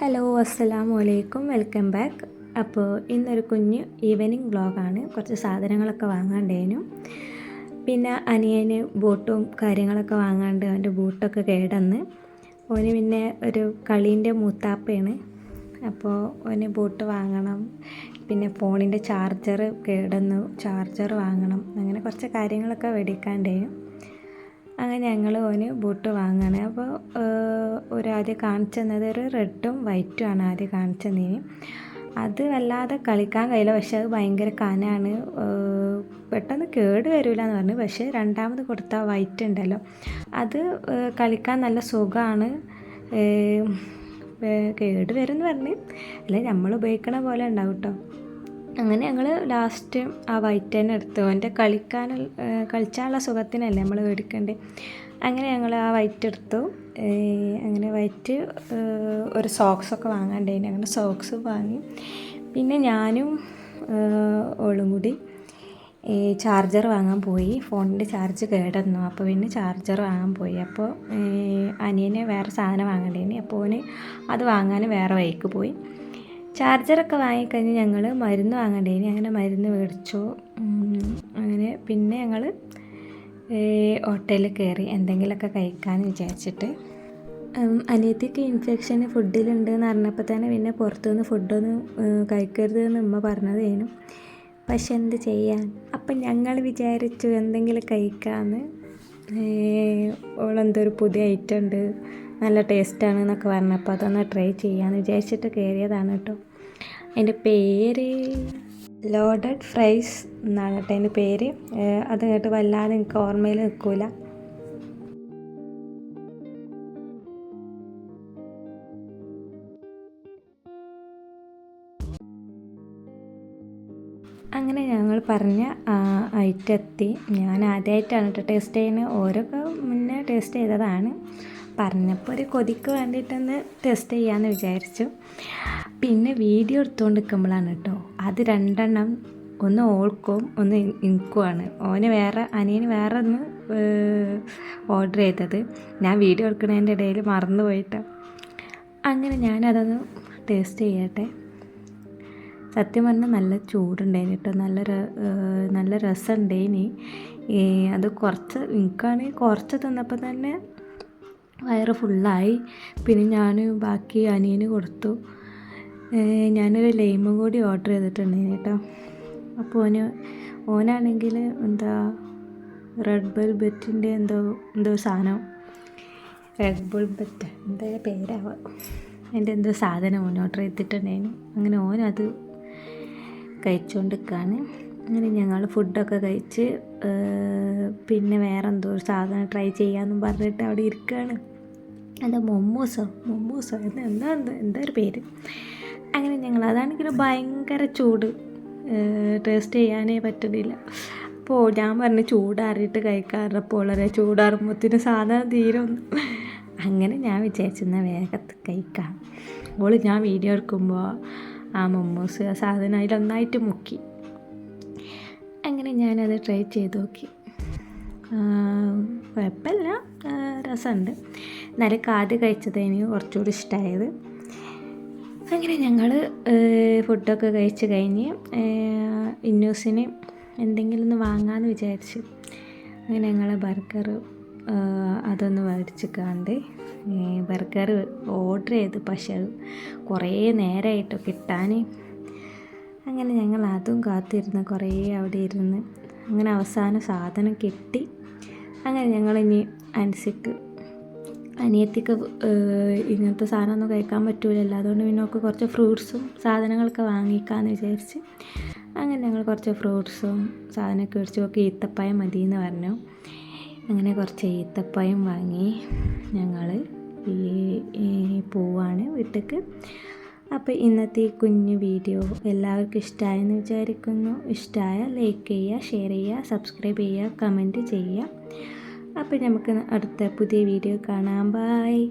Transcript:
Hello അസ്സലാമു അലൈക്കും welcome back അപ്പോൾ ഇന്നൊരു കുഞ്ഞ് ഈവനിങ് വ്ളോഗാണ് കുറച്ച് സാധനങ്ങളൊക്കെ വാങ്ങാണ്ടേനു പിന്നെ അനിയന് ബൂട്ടും കാര്യങ്ങളൊക്കെ വാങ്ങാണ്ട് അവന്റെ ബൂട്ടൊക്കെ കേടന്ന്. ഓന് പിന്നെ ഒരു കളീന്റെ മൂത്താപ്പയാണ്. അപ്പോൾ ഓന് ബൂട്ട് വാങ്ങണം. പിന്നെ ഫോണിന്റെ ചാർജർ കേടന്നു ചാർജർ വാങ്ങണം. അങ്ങനെ കുറച്ച് കാര്യങ്ങളൊക്കെ മേടിക്കാണ്ടേനു അങ്ങനെ ഞങ്ങൾ ഓന് ബൂട്ട് വാങ്ങാണ്. അപ്പോൾ ഒരു ആദ്യം കാണിച്ചു തന്നത് ഒരു റെഡും വൈറ്റും ആണ് ആദ്യം കാണിച്ചു തന്നീന് അത് വല്ലാതെ കളിക്കാൻ കഴിയില്ല. പക്ഷെ അത് ഭയങ്കര കനാണ്. പെട്ടെന്ന് കേട് വരില്ല എന്ന് പറഞ്ഞു. പക്ഷേ രണ്ടാമത് കൊടുത്ത വൈറ്റ് ഉണ്ടല്ലോ. അത് കളിക്കാൻ നല്ല സുഖമാണ് കേട് വരും എന്ന് പറഞ്ഞ്. അല്ലെ നമ്മൾ ഉപയോഗിക്കണ പോലെ ഉണ്ടാവും കേട്ടോ അങ്ങനെ ഞങ്ങൾ ലാസ്റ്റ് ആ വൈറ്റ് തന്നെ എടുത്തു. എന്റെ കളിക്കാൻ കളിച്ചാനുള്ള സുഖത്തിനല്ലേ നമ്മൾ മേടിക്കണ്ടേ അങ്ങനെ ഞങ്ങൾ ആ വൈറ്റ് എടുത്തു. അങ്ങനെ വൈറ്റ് ഒരു സോക്സൊക്കെ വാങ്ങാണ്ടായി അങ്ങനെ സോക്സ് വാങ്ങി. പിന്നെ ഞാനും ഓളും കൂടി ചാർജർ വാങ്ങാൻ പോയി. ഫോണിന്റെ ചാർജ് കേടന്നു. അപ്പോൾ പിന്നെ ചാർജർ വാങ്ങാൻ പോയി. അപ്പോൾ അനിയനെ വേറെ സാധനം വാങ്ങണ്ടേനി അപ്പോൾ ഓന് അത് വാങ്ങാൻ വേറെ വഴിക്ക് പോയി. ചാർജറൊക്കെ വാങ്ങിക്കഴിഞ്ഞ് ഞങ്ങൾ മരുന്ന് വാങ്ങണ്ടേനി. അങ്ങനെ മരുന്ന് മേടിച്ചു. അങ്ങനെ പിന്നെ ഞങ്ങൾ ഹോട്ടലിൽ കയറി എന്തെങ്കിലുമൊക്കെ കഴിക്കാമെന്ന് വിചാരിച്ചിട്ട്. അനിയത്തിക്ക് ഇൻഫെക്ഷൻ ഫുഡിലുണ്ട് എന്ന് പറഞ്ഞപ്പോൾ തന്നെ പിന്നെ പുറത്തുനിന്ന് ഫുഡൊന്നും കഴിക്കരുത് എന്ന് ഉമ്മ പറഞ്ഞതേനു പക്ഷെ എന്ത് ചെയ്യാൻ? അപ്പം ഞങ്ങൾ വിചാരിച്ചു എന്തെങ്കിലും കഴിക്കാമെന്ന് ഓളെന്തോ ഒരു പുതിയ ഐറ്റം ഉണ്ട്. നല്ല ടേസ്റ്റാണ് എന്നൊക്കെ പറഞ്ഞപ്പോൾ അതൊന്ന് ട്രൈ ചെയ്യാമെന്ന് വിചാരിച്ചിട്ട് കയറിയതാണ് കേട്ടോ. അതിന്റെ പേര് ലോഡഡ് ഫ്രൈസ് എന്നാണ് കേട്ടോ അതിന്റെ പേര്. അത് കേട്ട് വല്ലാതെ എനിക്ക് ഓർമ്മയിൽ നിൽക്കില്ല അങ്ങനെ ഞങ്ങൾ പറഞ്ഞ ഐറ്റെത്തി ഞാൻ ആദ്യമായിട്ടാണ് കേട്ടോ ടേസ്റ്റ് ചെയ്യുന്നത്. ഓരോ മുന്നേ ടേസ്റ്റ് ചെയ്തതാണ്. പറഞ്ഞപ്പോൾ ഒരു കൊതിക്ക് വേണ്ടിയിട്ടൊന്ന് ടെസ്റ്റ് ചെയ്യാമെന്ന് വിചാരിച്ചു. പിന്നെ വീഡിയോ എടുത്തുകൊണ്ട് നിൽക്കുമ്പോഴാണ് കേട്ടോ അത് രണ്ടെണ്ണം ഒന്ന് ഓൾക്കും ഒന്ന് ഇൻക്കുമാണ് ഓന് വേറെ അനിയന് വേറെ ഒന്ന് ഓർഡർ ചെയ്തത്. ഞാൻ വീഡിയോ എടുക്കുന്നതിന്റെ ഇടയിൽ മറന്നു പോയിട്ട്. അങ്ങനെ ഞാനതൊന്ന് ടേസ്റ്റ് ചെയ്യട്ടെ. സത്യം പറഞ്ഞാൽ നല്ല ചൂടുണ്ടായിന് കേട്ടോ നല്ല നല്ല രസമുണ്ടായിനി. അത് കുറച്ച് എനിക്കാണെങ്കിൽ കുറച്ച് തന്നപ്പോൾ തന്നെ വയറ് ഫുള്ളായി. പിന്നെ ഞാൻ ബാക്കി അനിയന് കൊടുത്തു. ഞാനൊരു ലൈമും കൂടി ഓർഡർ ചെയ്തിട്ടുണ്ടായിരുന്നു കേട്ടോ. അപ്പോൾ ഓന് ഓനാണെങ്കിൽ എന്താ റെഡ് വെൽബെറ്റിന്റെ എന്തോ എന്തോ സാധനം. റെഡ് വെൽബെറ്റ് എന്താ പേരാവ? അതിന്റെ എന്തോ സാധനം ഓൻ ഓർഡർ ചെയ്തിട്ടുണ്ടായിരുന്നു. അങ്ങനെ ഓനത് കഴിച്ചുകൊണ്ടിരിക്കുകയാണ് അങ്ങനെ ഞങ്ങൾ ഫുഡൊക്കെ കഴിച്ച് പിന്നെ വേറെ എന്തോ ഒരു സാധനം ട്രൈ ചെയ്യാമെന്നും പറഞ്ഞിട്ട് അവിടെ ഇരിക്കുകയാണ് എന്താ മൊമ്മൂസോ മൊമ്മൂസോ എന്താ എന്താ എന്താ ഒരു പേര്? അങ്ങനെ ഞങ്ങൾ അതാണെങ്കിൽ ഭയങ്കര ചൂട്. ടേസ്റ്റ് ചെയ്യാനേ പറ്റുന്നില്ല. അപ്പോൾ ഞാൻ പറഞ്ഞു ചൂടാറിയിട്ട് കഴിക്കാറപ്പോൾ വളരെ ചൂടാറുമ്പോഴത്തേന് സാധനം തീരുന്നു അങ്ങനെ ഞാൻ വിചാരിച്ചിരുന്ന വേഗത്ത് കഴിക്കാം. അപ്പോൾ ഞാൻ വീഡിയോ എടുക്കുമ്പോൾ ആ മൊമ്മൂസ് ആ സാധനം അതിലൊന്നായിട്ട് മുക്കി. അങ്ങനെ ഞാനത് ട്രൈ ചെയ്ത് നോക്കി. കുഴപ്പമില്ല. രസമുണ്ട്. എന്നാലും കാത് കഴിച്ചത് എനിക്ക് കുറച്ചുകൂടി ഇഷ്ടമായത് അങ്ങനെ ഞങ്ങൾ ഫുഡൊക്കെ കഴിച്ച് കഴിഞ്ഞ് ഇന്നൂസിന് എന്തെങ്കിലും ഒന്ന് വാങ്ങാമെന്ന് വിചാരിച്ചു. അങ്ങനെ ഞങ്ങൾ ബർഗർ അതൊന്ന് മേടിച്ചിക്കാണ്ട് ബർഗർ ഓർഡർ ചെയ്ത്. പക്ഷെ അത് കുറേ നേരമായിട്ടോ കിട്ടാൻ അങ്ങനെ ഞങ്ങൾ അതും കാത്തിരുന്ന് കുറേ അവിടെ ഇരുന്ന് അങ്ങനെ അവസാന സാധനം കെട്ടി. അങ്ങനെ ഞങ്ങൾ ഇനി അൻസിക്ക് അനിയത്തിക്ക് ഇങ്ങനത്തെ സാധനമൊന്നും കഴിക്കാൻ പറ്റൂലല്ലോ. അതുകൊണ്ട് പിന്നെ ഒക്കെ കുറച്ച് ഫ്രൂട്ട്സും സാധനങ്ങളൊക്കെ വാങ്ങിക്കാമെന്ന് വിചാരിച്ച് അങ്ങനെ ഞങ്ങൾ കുറച്ച് ഫ്രൂട്ട്സും സാധനമൊക്കെ മേടിച്ചു. ഒക്കെ ഈത്തപ്പായം മതി എന്ന് പറഞ്ഞു. അങ്ങനെ കുറച്ച് ഈത്തപ്പായം വാങ്ങി ഞങ്ങൾ ഈ പോവാണ് വീട്ടിലേക്ക് അപ്പോൾ ഇന്നത്തെ ഈ കുഞ്ഞു വീഡിയോ എല്ലാവർക്കും ഇഷ്ടമായെന്ന് വിചാരിക്കുന്നു. ഇഷ്ടമായ ലൈക്ക് ചെയ്യുക ഷെയർ ചെയ്യുക സബ്സ്ക്രൈബ് ചെയ്യുക കമന്റ് ചെയ്യുക അപ്പോൾ നമുക്ക് അടുത്ത പുതിയ വീഡിയോ കാണാം. ബായ്